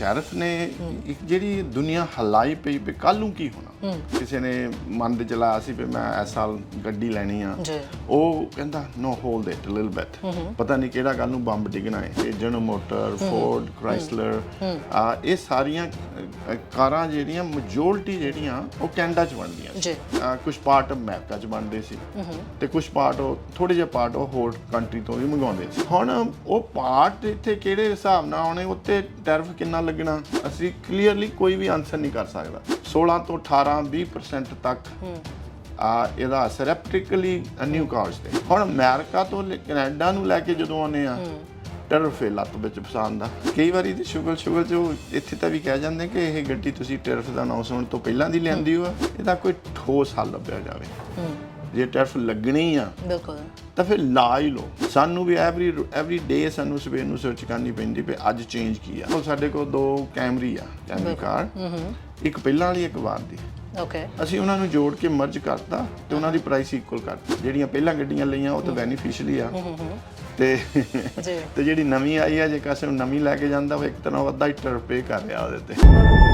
Tariff ਨੇ ਇੱਕ ਜਿਹੜੀ ਦੁਨੀਆ ਹਲਾਈ ਪਈ ਵੀ ਕੱਲ ਨੂੰ ਕੀ ਹੋਣਾ? ਕਿਸੇ ਨੇ ਮਨ ਦੇ ਚਲਾ ਸੀ ਵੀ ਮੈਂ ਇਸ ਸਾਲ ਗੱਡੀ ਲੈਣੀ ਆ। ਉਹ ਕਹਿੰਦਾ no hold it little bit ਪਤਾ ਨਹੀਂ ਕਿਹੜਾ ਕੱਲ ਨੂੰ ਬੰਬ ਡਿੱਗਣਾ ਹੈ। ਇਹ ਜਨਰਲ ਮੋਟਰ ਫੋਰਡ ਕ੍ਰਾਈਸਲਰ ਆ ਇਹ ਸਾਰੀਆਂ ਕਾਰਾਂ ਜਿਹੜੀਆਂ ਮੈਜੋਰਟੀ ਜਿਹੜੀਆਂ ਉਹ ਕੈਨੇਡਾ ਚ ਬਣਦੀਆਂ ਜੀ। ਕੁਝ ਪਾਰਟ ਅਮਰੀਕਾ ਚ ਬਣਦੇ ਸੀ। ਤੇ ਕੁਝ ਪਾਰਟ ਉਹ ਥੋੜੇ ਜਿਹੇ ਪਾਰਟ ਉਹ ਹੋਰ ਕੰਟਰੀ ਤੋਂ ਵੀ ਮੰਗਵਾਉਂਦੇ ਸੀ। ਹੁਣ ਉਹ ਪਾਰਟ ਇੱਥੇ ਕਿਹੜੇ ਹਿਸਾਬ ਨਾਲ ਆਉਣੇ ਉੱਤੇ ਟੈਰਿਫ ਕਿੰਨਾ ਲੱਗਣਾ ਅਸੀਂ ਕਲੀਅਰਲੀ ਕੋਈ ਵੀ ਆਨਸਰ ਨਹੀਂ ਕਰ ਸਕਦਾ। 16 ਤੋਂ 18 20% ਤੱਕ ਆ ਇਹਦਾ ਅਸਰ ਹੈ ਪਾਰਟਿਕੂਲਰਲੀ ਨਿਊ ਕਾਰਸ ਤੇ। ਹੁਣ ਅਮਰੀਕਾ ਤੋਂ ਕੈਨੇਡਾ ਨੂੰ ਲੈ ਕੇ ਜਦੋਂ ਆਉਂਦੇ ਆ ਟੈਰਿਫ ਲੱਤ ਵਿੱਚ ਪਸੰਦ ਆ ਕਈ ਵਾਰੀ ਤੇ ਸ਼ੁਗਰ ਸ਼ੁਗਰ ਜੋ ਇੱਥੇ ਤਾਂ ਵੀ ਕਹਿ ਜਾਂਦੇ ਕਿ ਇਹ ਗੱਡੀ ਤੁਸੀਂ ਟੈਰਿਫ ਦਾ ਅਨਾਉਂਸਮੈਂਟ ਤੋਂ ਪਹਿਲਾਂ ਦੀ ਲੈਂਦੀ ਹੋ ਇਹਦਾ ਕੋਈ ਠੋਸ ਹੱਲ ਲੱਭਿਆ ਜਾਵੇ। ਜੇ ਟੈਰਿਫ ਲੱਗਣੀ ਆ ਬਿਲਕੁਲ। ਤਾਂ ਫਿਰ ਲਾ ਹੀ ਲਓ। ਸਾਨੂੰ ਵੀ ਐਵਰੀ ਐਵਰੀ ਡੇ ਸਾਨੂੰ ਸਵੇਰ ਨੂੰ ਸਰਚ ਕਰਨੀ ਪੈਂਦੀ ਵੀ ਅੱਜ ਚੇਂਜ ਕੀ ਆ। ਉਹ ਸਾਡੇ ਕੋਲ ਦੋ ਕੈਮਰੀ ਆ ਕੈਮਰੀ ਕਾਰ ਇੱਕ ਪਹਿਲਾਂ ਵਾਲੀ ਇੱਕ ਬਾਅਦ ਦੀ। ਓਕੇ ਅਸੀਂ ਉਹਨਾਂ ਨੂੰ ਜੋੜ ਕੇ ਮਰਜ ਕਰਤਾ ਤੇ ਉਹਨਾਂ ਦੀ ਪ੍ਰਾਈਸ ਇਕੁਅਲ ਕਰਤੀ। ਜਿਹੜੀਆਂ ਪਹਿਲਾਂ ਗੱਡੀਆਂ ਲਈਆਂ ਉਹ ਤਾਂ ਬੈਨੀਫੀਸ਼ੀਅਲੀ ਆ। ਤੇ ਤੇ ਜਿਹੜੀ ਨਵੀਂ ਆਈ ਆ ਜੇ ਕਿਸੇ ਨੂੰ ਨਵੀਂ ਲੈ ਕੇ ਜਾਂਦਾ ਉਹ ਇੱਕ ਤਰ੍ਹਾਂ ਉਹ ਅੱਧਾ ਹੀ ਟਰ ਪੇ ਕਰ ਰਿਹਾ ਉਹਦੇ ਤੇ।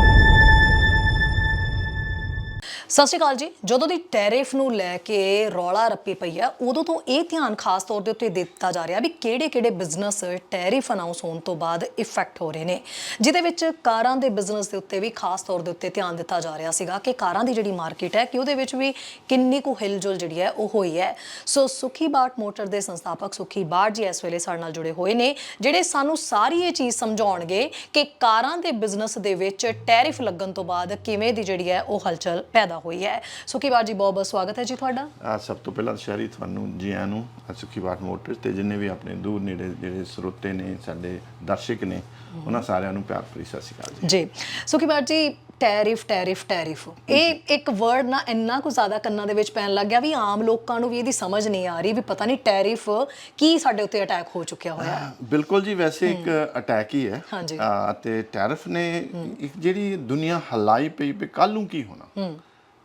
ਸਤਿ ਸ਼੍ਰੀ ਅਕਾਲ ਜੀ। ਜਦੋਂ ਦੀ ਟੈਰਿਫ ਨੂੰ ਲੈ ਕੇ ਰੌਲਾ ਰੱਪੀ ਪਈ ਆ, ਉਦੋਂ ਤੋਂ ਇਹ ਧਿਆਨ ਖਾਸ ਤੌਰ ਦੇ ਉੱਤੇ ਦਿੱਤਾ ਜਾ ਰਿਹਾ ਵੀ ਕਿਹੜੇ-ਕਿਹੜੇ ਬਿਜ਼ਨਸ ਟੈਰਿਫ ਅਨਾਉਂਸ ਹੋਣ ਤੋਂ ਬਾਅਦ ਇਫੈਕਟ ਹੋ ਰਹੇ ਨੇ। ਜਿਹਦੇ ਵਿੱਚ ਕਾਰਾਂ ਦੇ ਬਿਜ਼ਨਸ ਦੇ ਉੱਤੇ ਵੀ ਖਾਸ ਤੌਰ ਦੇ ਉੱਤੇ ਧਿਆਨ ਦਿੱਤਾ ਜਾ ਰਿਹਾ ਸੀਗਾ ਕਿ ਕਾਰਾਂ ਦੀ ਜਿਹੜੀ ਮਾਰਕੀਟ ਹੈ ਕਿ ਉਹਦੇ ਵਿੱਚ ਵੀ ਕਿੰਨੀ ਕੁ ਹਿਲਜੁਲ ਜਿਹੜੀ ਹੈ ਉਹ ਹੋਈ ਹੈ। ਸੋ ਸੁਖੀ ਬਾਟ ਮੋਟਰ ਦੇ ਸੰਸਥਾਪਕ ਸੁਖੀ ਬਾਟ ਜੀ ਇਸ ਵੇਲੇ ਸਾਡੇ ਨਾਲ ਜੁੜੇ ਹੋਏ ਨੇ, ਜਿਹੜੇ ਸਾਨੂੰ ਸਾਰੀ ਇਹ ਚੀਜ਼ ਸਮਝਾਉਣਗੇ ਕਿ ਕਾਰਾਂ ਦੇ ਬਿਜ਼ਨਸ ਦੇ ਵਿੱਚ ਟੈਰਿਫ ਲੱਗਣ ਤੋਂ ਬਾਅਦ ਕਿਵੇਂ ਦੀ ਜਿਹੜੀ ਹੈ ਉਹ ਹਲਚਲ ਪੈਦਾ ਹੋਈ ਹੈ। ਸੁਖੀ ਬਾਟ ਜੀ ਬਹੁਤ ਬਹੁਤ ਸਵਾਗਤ ਹੈ ਜੀ ਤੁਹਾਡਾ। ਆ ਸਭ ਤੋਂ ਪਹਿਲਾਂ ਸ਼ਹਿਰੀ ਤੁਹਾਨੂੰ ਜੀ ਆਇਆਂ ਨੂੰ ਸੁਖੀ ਬਾਟ ਮੋਟਰਸ ਤੇ ਜਿੰਨੇ ਵੀ ਆਪਣੇ ਦੂਰ ਨੇੜੇ ਜਿਹੜੇ ਸਰੋਤੇ ਨੇ ਸਾਡੇ ਦਰਸ਼ਕ ਨੇ ਉਹਨਾਂ ਸਾਰਿਆਂ ਨੂੰ ਪਿਆਰ ਭਰੀ ਸਤਿ ਸ਼੍ਰੀ ਅਕਾਲ ਜੀ। ਜੀ। ਸੁਖੀ ਬਾਟ ਜੀ ਟੈਰਿਫ ਟੈਰਿਫ ਟੈਰਿਫ ਇਹ ਇੱਕ ਵਰਡ ਨਾ ਇੰਨਾ ਕੁ ਜ਼ਿਆਦਾ ਕੰਨਾਂ ਦੇ ਵਿੱਚ ਪੈਣ ਲੱਗ ਗਿਆ ਵੀ ਆਮ ਲੋਕਾਂ ਨੂੰ ਵੀ ਇਹਦੀ ਸਮਝ ਨਹੀਂ ਆ ਰਹੀ ਵੀ ਪਤਾ ਨਹੀਂ ਟੈਰਿਫ ਕੀ ਸਾਡੇ ਉੱਤੇ ਅਟੈਕ ਹੋ ਚੁੱਕਿਆ ਹੋਇਆ ਹੈ। ਬਿਲਕੁਲ ਜੀ ਵੈਸੇ ਇੱਕ ਅਟੈਕ ਹੀ ਹੈ। ਹਾਂਜੀ। ਤੇ ਟੈਰਿਫ ਨੇ ਇੱਕ ਜਿਹੜੀ ਦੁਨੀਆ ਹਲਾਈ ਪਈ ਵੀ ਕੱਲ ਨੂੰ ਕੀ ਹੋਣਾ?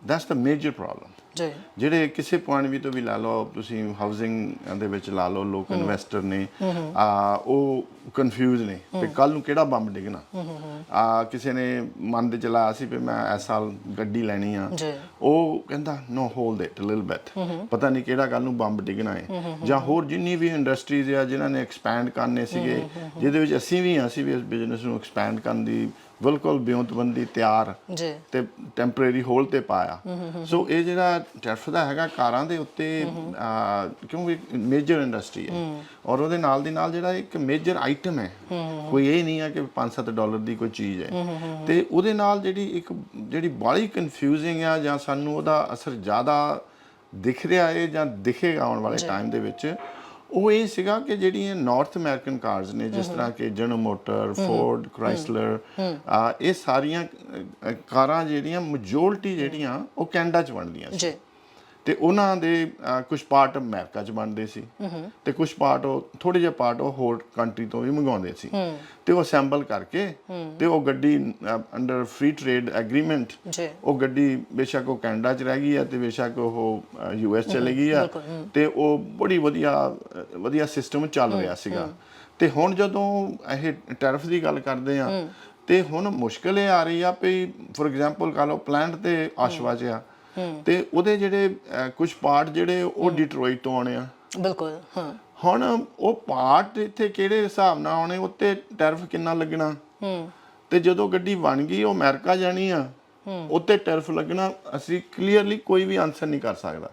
ਦੈਟਸ ਦ ਮੇਜਰ ਪ੍ਰੋਬਲਮ ਜੀ। ਜਿਹੜੇ ਕਿਸੇ ਪੁਆਇੰਟ ਵੀ ਤੋਂ ਵੀ ਲਾ ਲਓ ਤੁਸੀਂ ਹਾਊਸਿੰਗ ਦੇ ਵਿੱਚ ਲਾ ਲਓ ਲੋਕ ਇਨਵੈਸਟਰ ਨੇ ਆ ਉਹ ਕਨਫਿਊਜ਼ ਨੇ ਕਿ ਕੱਲ ਨੂੰ ਕਿਹੜਾ ਬੰਬ ਡਿੱਗਣਾ? ਆ ਕਿਸੇ ਨੇ ਮਨ ਦੇ ਚਲਾ ਸੀ ਵੀ ਮੈਂ ਇਸ ਸਾਲ ਗੱਡੀ ਲੈਣੀ ਆ। ਉਹ ਕਹਿੰਦਾ no hold it little bit ਪਤਾ ਨਹੀਂ ਕਿਹੜਾ ਕੱਲ ਨੂੰ ਬੰਬ ਡਿੱਗਣਾ ਹੈ ਜਾਂ ਹੋਰ ਜਿੰਨੀ ਵੀ ਇੰਡਸਟਰੀਜ਼ ਆ ਜਿਨ੍ਹਾਂ ਨੇ ਐਕਸਪੈਂਡ ਕਰਨੇ ਸੀਗੇ ਜਿਹਦੇ ਵਿੱਚ ਅਸੀਂ ਵੀ ਅਸੀਂ ਵੀ ਇਸ ਬਿਜ਼ਨਸ ਨੂੰ ਐਕਸਪੈਂਡ ਕਰਨ ਦੀ ਬਿਲਕੁਲ ਬਿਉਂਤਬੰਦੀ ਤਿਆਰ ਜੀ। ਤੇ ਟੈਂਪਰੇਰੀ ਹੋਲ ਤੇ ਪਾਇਆ। ਸੋ ਇਹ ਜਿਹੜਾ ਟੈਰਿਫ ਦਾ ਹੈਗਾ ਕਾਰਾਂ ਦੇ ਉੱਤੇ ਆ, ਕਿਉਂਕਿ ਮੇਜਰ ਇੰਡਸਟਰੀ ਹੈ। ਔਰ ਉਹਦੇ ਨਾਲ ਦੀ ਨਾਲ ਜਿਹੜਾ ਇੱਕ ਮੇਜਰ ਆਈਟਮ ਹੈ। ਕੋਈ ਇਹ ਨਹੀਂ ਹੈ ਕਿ 5-7 ਡਾਲਰ ਦੀ ਕੋਈ ਚੀਜ਼ ਹੈ। ਤੇ ਉਹਦੇ ਨਾਲ ਜਿਹੜੀ ਇੱਕ ਜਿਹੜੀ ਬਾਲੀ ਕਨਫਿਊਜ਼ਿੰਗ ਆ ਜਾਂ ਸਾਨੂੰ ਉਹਦਾ ਅਸਰ ਜ਼ਿਆਦਾ ਦਿਖ ਰਿਹਾ ਹੈ ਜਾਂ ਦਿਖੇਗਾ ਆਉਣ ਵਾਲੇ ਟਾਈਮ ਦੇ ਵਿੱਚ ਉਹ ਇਹ ਸੀਗਾ ਕਿ ਜਿਹੜੀਆਂ ਨਾਰਥ ਅਮਰੀਕਨ ਕਾਰਸ ਨੇ ਜਿਸ ਤਰ੍ਹਾਂ ਕਿ ਜਨਰਲ ਮੋਟਰ ਫੋਰਡ ਕ੍ਰਾਈਸਲਰ ਇਹ ਸਾਰੀਆਂ ਕਾਰਾਂ ਜਿਹੜੀਆਂ ਮੈਜੋਰਟੀ ਜਿਹੜੀਆਂ ਉਹ ਕੈਨੇਡਾ ਚ ਬਣਦੀਆਂ ਸੀ। ਤੇ ਉਹਨਾਂ ਦੇ ਕੁਝ ਪਾਰਟ ਅਮਰੀਕਾ ਚ ਬਣਦੇ ਸੀ। ਤੇ ਕੁਝ ਪਾਰਟ ਉਹ ਥੋੜੇ ਜਿਹੇ ਪਾਰਟ ਉਹ ਹੋਰ ਕੰਟਰੀ ਤੋਂ ਵੀ ਮੰਗਵਾਉਂਦੇ ਸੀ। ਤੇ ਉਹ ਅਸੈਂਬਲ ਕਰਕੇ ਤੇ ਉਹ ਗੱਡੀ ਅੰਡਰ ਫ੍ਰੀ ਟ੍ਰੇਡ ਐਗਰੀਮੈਂਟ ਉਹ ਗੱਡੀ ਬੇਸ਼ੱਕ ਉਹ ਕੈਨੇਡਾ ਚ ਰਹਿ ਗਈ ਹੈ ਤੇ ਬੇਸ਼ੱਕ ਉਹ ਯੂ ਐਸ ਚਲੇ ਗਈ ਆ। ਤੇ ਉਹ ਬੜੀ ਵਧੀਆ ਵਧੀਆ ਸਿਸਟਮ ਚੱਲ ਰਿਹਾ ਸੀਗਾ। ਤੇ ਹੁਣ ਜਦੋਂ ਇਹ ਟੈਰਿਫ ਦੀ ਗੱਲ ਕਰਦੇ ਆ ਤੇ ਹੁਣ ਮੁਸ਼ਕਲ ਇਹ ਆ ਰਹੀ ਆ ਵੀ ਫੋਰ ਐਗਜ਼ਾਮਪਲ ਕਹ ਲਓ ਪਲਾਂਟ ਤੇ ਆਸ਼ਵਾ ਚ ਆ ਤੇ ਉਹਦੇ ਜਿਹੜੇ ਕੁਝ ਪਾਰਟ ਜਿਹੜੇ ਉਹ ਡਿਟਰੋਇਟ ਤੋਂ ਆਉਣੇ ਆ। ਬਿਲਕੁਲ ਹਾਂ। ਹੁਣ ਉਹ ਪਾਰਟ ਇੱਥੇ ਕਿਹੜੇ ਹਿਸਾਬ ਨਾਲ ਆਉਣੇ ਉੱਤੇ ਟੈਰਿਫ ਕਿੰਨਾ ਲੱਗਣਾ? ਹੂੰ। ਤੇ ਜਦੋਂ ਗੱਡੀ ਬਣ ਗਈ ਉਹ ਅਮਰੀਕਾ ਜਾਣੀ ਆ ਉੱਤੇ ਟੈਰਿਫ ਲੱਗਣਾ ਅਸੀਂ ਕਲੀਅਰਲੀ ਕੋਈ ਵੀ ਆਨਸਰ ਨਹੀਂ ਕਰ ਸਕਦਾ।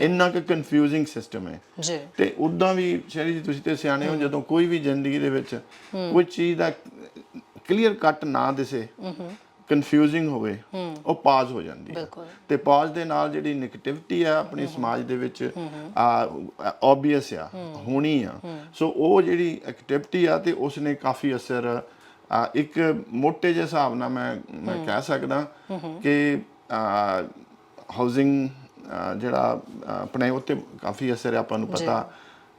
ਇੰਨਾ ਕਿ ਕਨਫਿਊਜ਼ਿੰਗ ਸਿਸਟਮ ਹੈ। ਜੀ। ਤੇ ਉਦਾਂ ਵੀ ਸ਼ੈਰੀ ਜੀ ਤੁਸੀਂ ਤੇ ਸਿਆਣੇ ਹੋ ਜਦੋਂ ਕੋਈ ਵੀ ਜ਼ਿੰਦਗੀ ਦੇ ਵਿੱਚ ਕੋਈ ਚੀਜ਼ ਦਾ ਕਲੀਅਰ ਕੱਟ ਨਾ ਦਿਸੇ ਕਨਫਿਊਜ਼ਿੰਗ ਹੋਵੇ ਉਹ ਪਾਜ਼ ਹੋ ਜਾਂਦੀ ਹੈ। ਤੇ ਪਾਜ਼ ਦੇ ਨਾਲ ਜਿਹੜੀ ਨੈਗੇਟਿਵਿਟੀ ਆ ਆਪਣੀ ਸਮਾਜ ਦੇ ਵਿੱਚ ਆ ਆਬਵੀਅਸ ਆ ਹੋਣੀ ਆ। ਸੋ ਉਹ ਜਿਹੜੀ ਐਕਟੀਵਿਟੀ ਆ ਤੇ ਉਸ ਨੇ ਕਾਫੀ ਅਸਰ ਇੱਕ ਮੋٹے ਜਿਹੇ ਹਿਸਾਬ ਨਾਲ ਮੈਂ ਮੈਂ ਕਹਿ ਸਕਦਾ ਕਿ ਹਾਊਸਿੰਗ ਜਿਹੜਾ ਆਪਣੇ ਉੱਤੇ ਕਾਫੀ ਅਸਰ ਹੈ ਆਪਾਂ ਨੂੰ ਪਤਾ।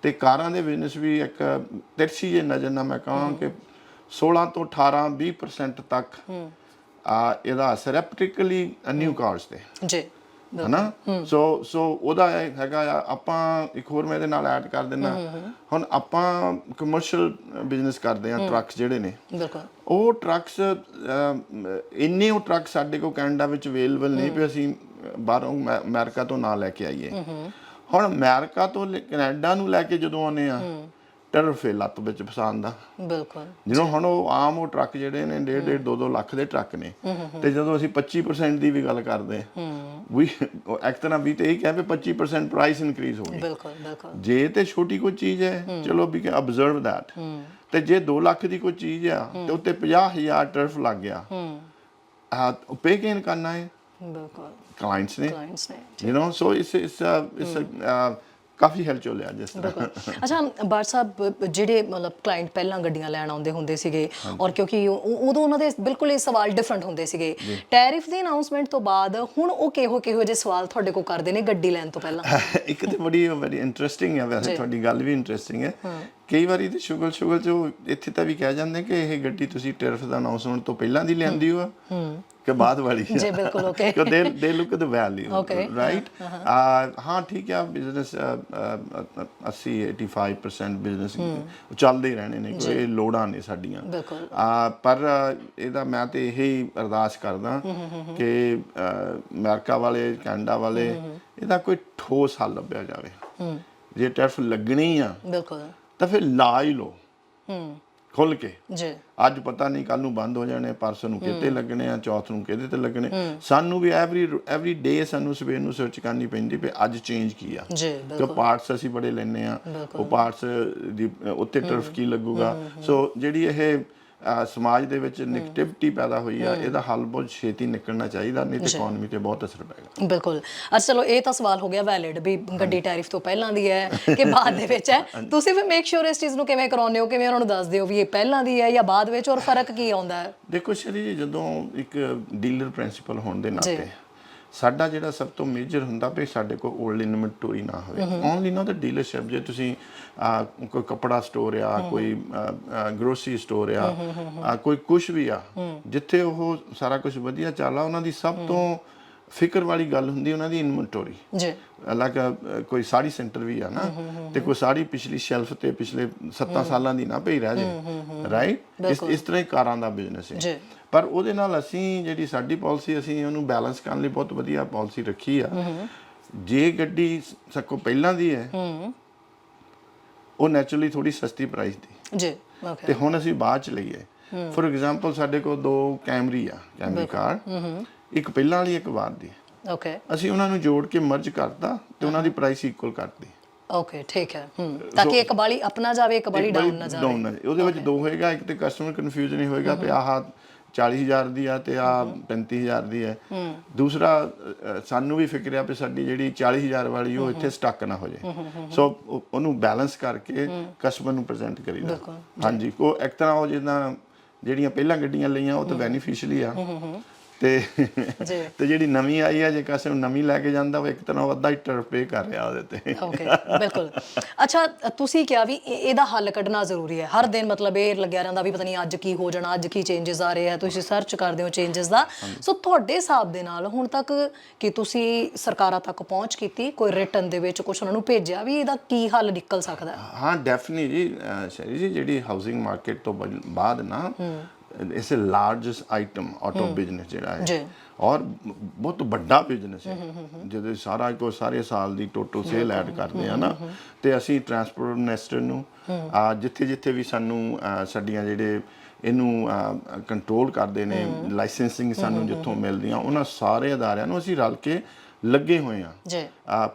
ਤੇ ਕਾਰਾਂ ਦੇ ਬਿਜ਼ਨਸ ਵੀ ਇੱਕ ਤਿਰਛੀ ਜੇ ਨਜ਼ਰ ਨਾਲ ਮੈਂ ਕਹਾਂ ਕਿ 16 ਤੋਂ 18 20% ਤੱਕ ਇਹਦਾ ਅਸਰ ਹੈ ਪਾਰਟਿਕੂਲਰਲੀ ਨਿਊ ਕਾਰਸ ਤੇ। ਜੀ। ਹਨਾ? ਸੋ ਸੋ ਉਹਦਾ ਹੈਗਾ ਆਪਾਂ ਇੱਕ ਹੋਰ ਮੈਂ ਇਹਦੇ ਨਾਲ ਐਡ ਕਰ ਦਿੰਦਾ। ਹੁਣ ਆਪਾਂ ਕਮਰਸ਼ੀਅਲ ਬਿਜ਼ਨਸ ਕਰਦੇ ਆ ਟਰੱਕਸ ਜਿਹੜੇ ਨੇ। ਬਿਲਕੁਲ। ਉਹ ਟਰੱਕਸ ਇੰਨੇ ਉਹ ਟਰੱਕ ਸਾਡੇ ਕੋਲ ਕੈਨੇਡਾ ਵਿੱਚ ਅਵੇਲੇਬਲ ਨਹੀਂ ਪਏ ਅਸੀਂ ਬਾਹਰੋਂ ਅਮੈ- ਅਮਰੀਕਾ ਤੋਂ ਨਾ ਲੈ ਕੇ ਆਈਏ। ਹੁਣ ਅਮਰੀਕਾ ਤੋਂ ਕੈਨੇਡਾ ਨੂੰ ਲੈ ਕੇ ਜਦੋਂ ਆਉਂਦੇ ਆ ਟਰਫ ਹੈ ਲੱਤ ਵਿੱਚ ਫਸਾਉਣ ਦਾ। ਬਿਲਕੁਲ। ਜਦੋਂ ਹੁਣ ਉਹ ਆਮ ਉਹ ਟਰੱਕ ਜਿਹੜੇ ਨੇ 1.5 1.5 2 2 ਲੱਖ ਦੇ ਟਰੱਕ ਨੇ ਤੇ ਜਦੋਂ ਅਸੀਂ 25% ਦੀ ਵੀ ਗੱਲ ਕਰਦੇ ਵੀ ਉਹ ਇੱਕ ਤਰ੍ਹਾਂ ਵੀ ਤੇ ਇਹ ਕਹਿੰਦੇ 25% ਪ੍ਰਾਈਸ ਇਨਕਰੀਜ਼ ਹੋ ਗਈ ਬਿਲਕੁਲ ਬਿਲਕੁਲ। ਜੇ ਤੇ ਛੋਟੀ ਕੋਈ ਚੀਜ਼ ਹੈ ਚਲੋ ਵੀ ਕਿ ਅਬਜ਼ਰਵ ਦੈਟ ਤੇ ਜੇ 2 ਲੱਖ ਦੀ ਕੋਈ ਚੀਜ਼ ਆ ਤੇ ਉੱਤੇ 50000 ਟਰਫ ਲੱਗ ਗਿਆ। ਆ ਉਹ ਪੇ ਕਿਨ ਕਰਨਾ ਹੈ। ਬਿਲਕੁਲ। ਕਲਾਇੰਟਸ ਨੇ। ਕਲਾਇੰਟਸ ਨੇ। ਯੂ نو ਸੋ ਇਸ ਇਸ ਇਸ ਕਾਫੀ ਹੈਲਪ ਚੱਲਿਆ ਜਿਸ ਤਰ੍ਹਾਂ। ਅੱਛਾ ਬਾਰ ਸਾਹਿਬ ਜਿਹੜੇ ਮਤਲਬ ਕਲਾਇੰਟ ਪਹਿਲਾਂ ਗੱਡੀਆਂ ਲੈਣ ਆਉਂਦੇ ਹੁੰਦੇ ਸੀਗੇ ਔਰ ਕਿਉਂਕਿ ਉਦੋਂ ਉਹਨਾਂ ਦੇ ਬਿਲਕੁਲ ਇਹ ਸਵਾਲ ਡਿਫਰੈਂਟ ਹੁੰਦੇ ਸੀਗੇ। ਟੈਰਿਫ ਦੀ ਅਨਾਉਂਸਮੈਂਟ ਤੋਂ ਬਾਅਦ ਹੁਣ ਉਹ ਕਿਹੋ ਕਿਹੋ ਜਿਹੇ ਸਵਾਲ ਤੁਹਾਡੇ ਕੋਲ ਕਰਦੇ ਨੇ ਗੱਡੀ ਲੈਣ ਤੋਂ ਪਹਿਲਾਂ? ਇੱਕ ਤੇ ਬੜੀ ਬੜੀ ਇੰਟਰਸਟਿੰਗ ਹੈ ਵੈਸੇ ਤੁਹਾਡੀ ਗੱਲ ਵੀ ਇੰਟਰਸਟਿੰਗ ਹੈ। ਕਈ ਵਾਰੀ ਤੇ ਸ਼ੁਗਲ ਸ਼ੁਗਲ ਚ ਇੱਥੇ ਤਾਂ ਵੀ ਕਹਿ ਜਾਂਦੇ ਕਿ ਇਹ ਗੱਡੀ ਤੁਸੀਂ ਟੈਰਿਫ ਦਾ ਅਨਾਉਂਸਮੈਂਟ ਤੋਂ ਪਹਿਲਾਂ ਦੀ ਲੈਂਦੀ ਹੋ। ਕਿ ਬਾਅਦ ਵਾਲੀ ਹੈ ਜੀ, ਬਿਲਕੁਲ, okay. ਕਿ ਦੇ ਦੇ look at the value Okay. Right ਹਾਂ ਠੀਕ ਹੈ ਬਿਜ਼ਨਸ 80 85% ਬਿਜ਼ਨਸ ਚੱਲਦੇ ਰਹਿਣੇ ਨੇ ਕੋਈ ਲੋੜਾਂ ਨੇ ਸਾਡੀਆਂ। ਬਿਲਕੁਲ। ਆ ਪਰ ਇਹਦਾ ਮੈਂ ਤੇ ਇਹੀ ਅਰਦਾਸ ਕਰਦਾ ਕਿ ਅਮਰੀਕਾ ਵਾਲੇ ਕੈਨੇਡਾ ਵਾਲੇ ਇਹਦਾ ਕੋਈ ਠੋਸ ਹੱਲ ਲੱਭਿਆ ਜਾਵੇ। ਜੇ ਟੈਫ ਲੱਗਣੀ ਆ ਬਿਲਕੁਲ। ਤਾਂ ਫਿਰ ਲਾ ਹੀ ਹੂੰ। ਖੁੱਲ ਕੇ। ਜੀ। ਅੱਜ ਪਤਾ ਨਹੀਂ ਕੱਲ ਨੂੰ ਬੰਦ ਹੋ ਜਾਣੇ ਪਰਸੋਂ ਨੂੰ ਕਿਤੇ ਲੱਗਣੇ ਆ ਚੌਥ ਨੂੰ ਕਿਤੇ ਤੇ ਲੱਗਣੇ। ਸਾਨੂੰ ਵੀ ਐਵਰੀ ਐਵਰੀ ਡੇ ਸਾਨੂੰ ਸਵੇਰ ਨੂੰ ਸਰਚ ਕਰਨੀ ਪੈਂਦੀ ਵੀ ਅੱਜ ਚੇਂਜ ਕੀ ਆ। ਜੀ ਪਾਰਟਸ ਅਸੀਂ ਬੜੇ ਲੈਨੇ ਆ ਉਹ ਪਾਰਟਸ ਦੀ ਉੱਤੇ ਟਰਫ ਕੀ ਲੱਗੂਗਾ। ਸੋ ਜਿਹੜੀ ਇਹ ਸਮਾਜ ਦੇ ਵਿੱਚ ਨੈਗੇਟਿਵਿਟੀ ਪੈਦਾ ਹੋਈ ਆ ਇਹਦਾ ਹੱਲ ਬਹੁਤ ਛੇਤੀ ਨਿਕਲਣਾ ਚਾਹੀਦਾ ਨਹੀਂ ਤੇ ਇਕਨੋਮੀ ਤੇ ਬਹੁਤ ਅਸਰ ਪਏਗਾ। ਬਿਲਕੁਲ। ਅੱਛਾ ਚਲੋ ਇਹ ਤਾਂ ਸਵਾਲ ਹੋ ਗਿਆ ਵੈਲਿਡ ਵੀ ਗੱਡੀ ਟੈਰਿਫ ਤੋਂ ਪਹਿਲਾਂ ਦੀ ਹੈ ਕਿ ਬਾਅਦ ਦੇ ਵਿੱਚ ਹੈ। ਤੁਸੀਂ ਵੀ ਮੇਕ ਸ਼ੋਰ ਇਸ ਚੀਜ਼ ਨੂੰ ਕਿਵੇਂ ਕਰਾਉਂਦੇ ਹੋ ਕਿਵੇਂ ਉਹਨਾਂ ਨੂੰ ਦੱਸਦੇ ਹੋ ਵੀ ਇਹ ਪਹਿਲਾਂ ਦੀ ਹੈ ਜਾਂ ਬਾਅਦ ਵਿੱਚ ਔਰ ਫ਼ਰਕ ਕੀ ਆਉਂਦਾ ਹੈ? ਦੇਖੋ ਸ਼ਰੀ ਜੀ ਜਦੋਂ ਇੱਕ ਡੀਲਰ ਪ੍ਰਿੰਸੀਪਲ ਹੋਣ ਦੇ ਨਾਤੇ ਸਾਡਾ ਜਿਹੜਾ ਸਭ ਤੋਂ ਮੇਜਰ ਹੁੰਦਾ ਵੀ ਸਾਡੇ ਕੋਲ 올ਡ ਇਨਵੈਂਟਰੀ ਨਾ ਹੋਵੇ। ਓਨਲੀ ਨਾ ਦ ਡੀਲਰਸ਼ਿਪ ਜੇ ਤੁਸੀਂ ਕੋਈ ਕਪੜਾ ਸਟੋਰ ਆ ਕੋਈ ਗਰੋਸਰੀ ਸਟੋਰ ਆ ਕੋਈ ਕੁਝ ਵੀ ਆ ਜਿੱਥੇ ਉਹ ਸਾਰਾ ਕੁਝ ਵਧੀਆ ਚੱਲਦਾ ਉਹਨਾਂ ਦੀ ਸਭ ਤੋਂ ਫਿਕਰ ਵਾਲੀ ਗੱਲ ਹੁੰਦੀ ਉਹਨਾਂ ਦੀ ਇਨਵੈਂਟਰੀ। ਜੀ। ਅਲੱਗ ਕੋਈ ਸਾੜੀ ਸੈਂਟਰ ਵੀ ਆ ਨਾ ਤੇ ਕੋਈ ਸਾੜੀ ਪਿਛਲੀ ਸ਼ੈਲਫ ਤੇ ਪਿਛਲੇ 7 ਸਾਲਾਂ ਦੀ ਨਾ ਪਈ ਰਹਿ ਜੇ। ਰਾਈਟ ਇਸ ਇਸ ਤਰ੍ਹਾਂ ਹੀ ਕਾਰਾਂ ਦਾ ਬਿਜ਼ਨਸ ਹੈ। ਜੀ। ਪਰ ਉਹਦੇ ਨਾਲ ਅਸੀਂ ਜਿਹੜੀ ਸਾਡੀ ਪਾਲਿਸੀ ਅਸੀਂ ਉਹਨੂੰ ਬੈਲੈਂਸ ਕਰਨ ਲਈ ਬਹੁਤ ਵਧੀਆ ਪਾਲਿਸੀ ਰੱਖੀ ਆ। ਜੇ ਗੱਡੀ ਸੱਕੋ ਪਹਿਲਾਂ ਦੀ ਹੈ ਉਹ ਨੈਚੁਰਲੀ ਥੋੜੀ ਸਸਤੀ ਪ੍ਰਾਈਸ ਦੀ। ਜੀ ਓਕੇ ਤੇ ਹੁਣ ਅਸੀਂ ਬਾਅਦ ਚ ਲਈਏ। ਫੋਰ ਐਗਜ਼ਾਮਪਲ ਸਾਡੇ ਕੋਲ ਦੋ ਕੈਮਰੀ ਆ ਕੈਮਰੀ ਕਾਰ। ਇੱਕ ਪਹਿਲਾਂ ਵਾਲੀ ਇੱਕ ਬਾਅਦ ਦੀ। ਓਕੇ ਅਸੀਂ ਉਹਨਾਂ ਨੂੰ ਜੋੜ ਕੇ ਮਰਜ ਕਰਤਾ ਤੇ ਉਹਨਾਂ ਦੀ ਪ੍ਰਾਈਸ ਇਕੁਅਲ ਕਰਤੀ। ਓਕੇ ਠੀਕ ਹੈ। ਤਾਂ ਕਿ ਇੱਕ ਬਾਲੀ ਆਪਣਾ ਜਾਵੇ ਇੱਕ ਬਾਲੀ ਡਾਊਨ ਨਾ ਜਾਵੇ। ਡਾਊਨ ਨਾ। ਉਹਦੇ ਵਿੱਚ ਦੋ ਹੋਏਗਾ ਇੱਕ ਤੇ ਕਸਟਮਰ ਕਨਫਿਊਜ਼ਨ ਨਹੀਂ ਹੋਏਗਾ ਵੀ ਆਹ 40000 ਦੀ ਆ ਤੇ ਆ 35000 ਦੀ ਹੈ। ਦੂਸਰਾ ਸਾਨੂੰ ਵੀ ਫਿਕਰ ਆ ਵੀ ਸਾਡੀ ਜਿਹੜੀ 40000 ਵਾਲੀ ਉਹ ਇੱਥੇ ਸਟਕ ਨਾ ਹੋ ਜਾਏ। ਸੋ ਉਹ- ਉਹਨੂੰ ਬੈਲੈਂਸ ਕਰਕੇ ਕਸਟਮਰ ਨੂੰ ਪ੍ਰੈਜ਼ੈਂਟ ਕਰੀਦਾ ਹਾਂਜੀ। ਉਹ ਇੱਕ ਤਰ੍ਹਾਂ ਉਹ ਜਿੱਦਾਂ ਜਿਹੜੀਆਂ ਪਹਿਲਾਂ ਗੱਡੀਆਂ ਲਈਆਂ ਉਹ ਤਾਂ ਬੈਨੀਫੀਸ਼ੀਅਲੀ ਆ। ਤੇ ਤੇ ਜਿਹੜੀ ਨਵੀਂ ਆਈ ਹੈ ਜੇ ਕਿਸੇ ਨਵੀਂ ਲੈ ਕੇ ਜਾਂਦਾ ਉਹ ਇੱਕ ਤਰ੍ਹਾਂ ਉਹ ਹੀ ਟਰਪੇ ਕਰ ਰਿਹਾ ਉਹਦੇ ਤੇ। ਓਕੇ ਬਿਲਕੁਲ। ਅੱਛਾ ਤੁਸੀਂ ਕਿਹਾ ਵੀ ਇਹਦਾ ਹੱਲ ਕੱਢਣਾ ਜ਼ਰੂਰੀ ਹੈ। ਹਰ ਦਿਨ ਮਤਲਬ ਇਹ ਲੱਗਿਆ ਰਹਿੰਦਾ ਵੀ ਪਤਾ ਨਹੀਂ ਅੱਜ ਕੀ ਹੋ ਜਾਣਾ ਅੱਜ ਕੀ ਚੇਂਜਸ ਆ ਰਹੇ ਆ। ਤੁਸੀਂ ਸਰਚ ਕਰਦੇ ਹੋ ਚੇਂਜਸ ਦਾ। ਸੋ ਤੁਹਾਡੇ ਹਿਸਾਬ ਦੇ ਨਾਲ ਹੁਣ ਤੱਕ ਕਿ ਤੁਸੀਂ ਸਰਕਾਰਾਂ ਤੱਕ ਪਹੁੰਚ ਕੀਤੀ ਕੋਈ ਰਿਟਰਨ ਦੇ ਵਿੱਚ ਕੁਝ ਉਹਨਾਂ ਨੂੰ ਭੇਜਿਆ ਵੀ ਇਹਦਾ ਕੀ ਹੱਲ ਨਿਕਲ ਸਕਦਾ? ਹਾਂ ਡੈਫੀਨਿਟਲੀ ਜੀ ਜਿਹੜੀ ਹਾਊਸਿੰਗ ਮਾਰਕੀਟ ਤੋਂ ਬਾਅਦ ਨਾ ਇਸ ਲਾਰਜੈਸਟ ਆਈਟਮ ਆਟੋ ਬਿਜ਼ਨਸ ਜਿਹੜਾ ਜੀ। ਹੈ ਔਰ ਬਹੁਤ ਵੱਡਾ ਬਿਜ਼ਨਸ ਹੈ। ਜਦੋਂ ਸਾਰਾ ਕੋ ਸਾਰੇ ਸਾਲ ਦੀ ਟੋਟਲ ਸੇਲ ਐਡ ਕਰਦੇ ਆ ਨਾ ਤੇ ਅਸੀਂ ਟਰਾਂਸਪੋਰਟ ਮਿਨਿਸਟਰ ਨੂੰ ਆ ਜਿੱਥੇ ਜਿੱਥੇ ਵੀ ਸਾਨੂੰ ਸਾਡੀਆਂ ਜਿਹੜੇ ਇਹਨੂੰ ਕੰਟਰੋਲ ਕਰਦੇ ਨੇ ਲਾਇਸੈਂਸਿੰਗ ਸਾਨੂੰ ਜਿੱਥੋਂ ਮਿਲਦੀਆਂ ਉਹਨਾਂ ਸਾਰੇ ਅਦਾਰਿਆਂ ਨੂੰ ਅਸੀਂ ਰਲ ਕੇ ਲੱਗੇ ਹੋਏ ਆ। ਜੀ।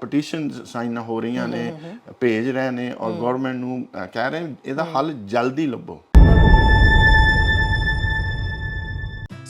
ਪਟੀਸ਼ਨ ਸਾਈਨ ਹੋ ਰਹੀਆਂ ਨੇ ਭੇਜ ਰਹੇ ਨੇ ਔਰ ਗਵਰਨਮੈਂਟ ਨੂੰ ਅ, ਕਹਿ ਰਹੇ ਇਹਦਾ ਹੱਲ ਜਲਦੀ ਲੱਭੋ।